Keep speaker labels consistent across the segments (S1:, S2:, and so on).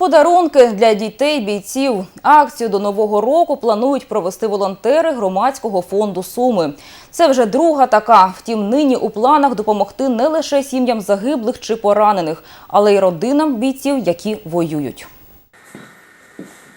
S1: Подарунки для дітей бійців. Акцію до нового року планують провести волонтери громадського фонду Суми. Це вже друга така. Втім, нині у планах допомогти не лише сім'ям загиблих чи поранених, але й родинам бійців, які воюють.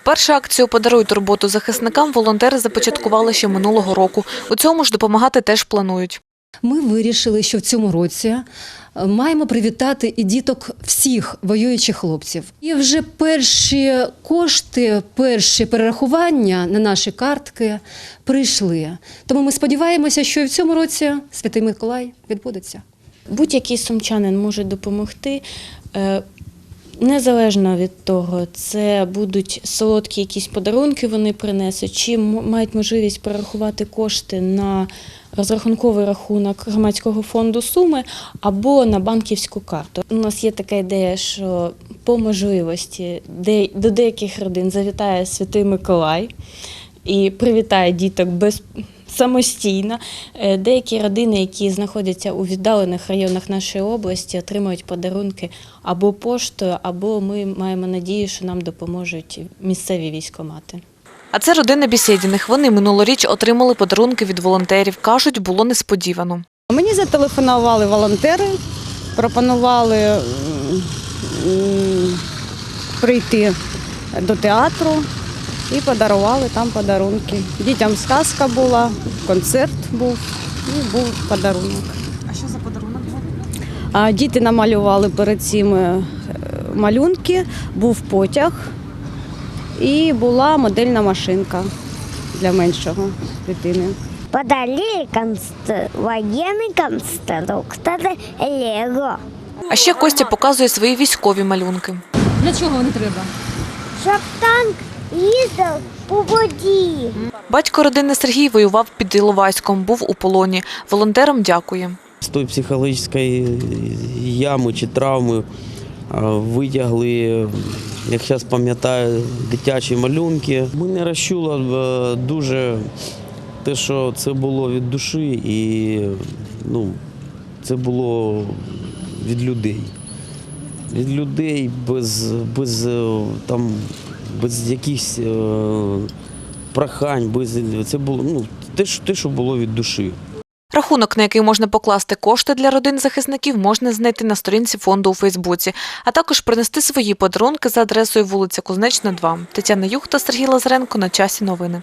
S2: Першу акцію «Подаруй турботу захисникам» волонтери започаткували ще минулого року. У цьому ж допомагати теж планують.
S3: Ми вирішили, що в цьому році е, маємо привітати і діток всіх воюючих хлопців. І вже перші кошти, перші перерахування на наші картки прийшли. Тому ми сподіваємося, що і в цьому році Святий Миколай відбудеться.
S4: Будь-який сумчанин може допомогти. е, Незалежно від того, це будуть солодкі якісь подарунки, вони принесуть, чи мають можливість перерахувати кошти на розрахунковий рахунок громадського фонду суми або на банківську карту. У нас є така ідея, що по можливості до деяких родин завітає Святий Миколай і привітає діток без самостійно. Е, Деякі родини, які знаходяться у віддалених районах нашої області, отримують подарунки або поштою, або ми маємо надію, що нам допоможуть місцеві військомати.
S2: А це родина Бісєдіних. Вони минулоріч отримали подарунки від волонтерів. Кажуть, було несподівано.
S5: Мені зателефонували волонтери, пропонували прийти до театру і подарували там подарунки. Дітям сказка була, концерт був і був подарунок.
S2: А що за подарунок був?
S5: А діти намалювали перед цим е, малюнки, був потяг і була модельна машинка для меншого дитини.
S6: Констр... военный конструктор Лего.
S2: А ще Костя показує свої військові малюнки.
S3: Для чого вони треба?
S6: Чтоб танк їздив по воді.
S2: Батько родини Сергій воював під Іловайськом, був у полоні. Волонтерам дякує.
S7: з тої психологічної ями чи травми а, витягли, як зараз пам'ятаю, дитячі малюнки. Мене розчуло е, дуже те, що це було від душі і ну, це було від людей. Від людей без, без, е, там, без якихось е, прохань, без, це було ну, те, що було від душі.
S2: Рахунок, на який можна покласти кошти для родин захисників, можна знайти на сторінці фонду у Фейсбуці, а також принести свої подарунки за адресою вулиця Кузнечна, 2. Тетяна Юхта, Сергій Лазаренко. На часі новини.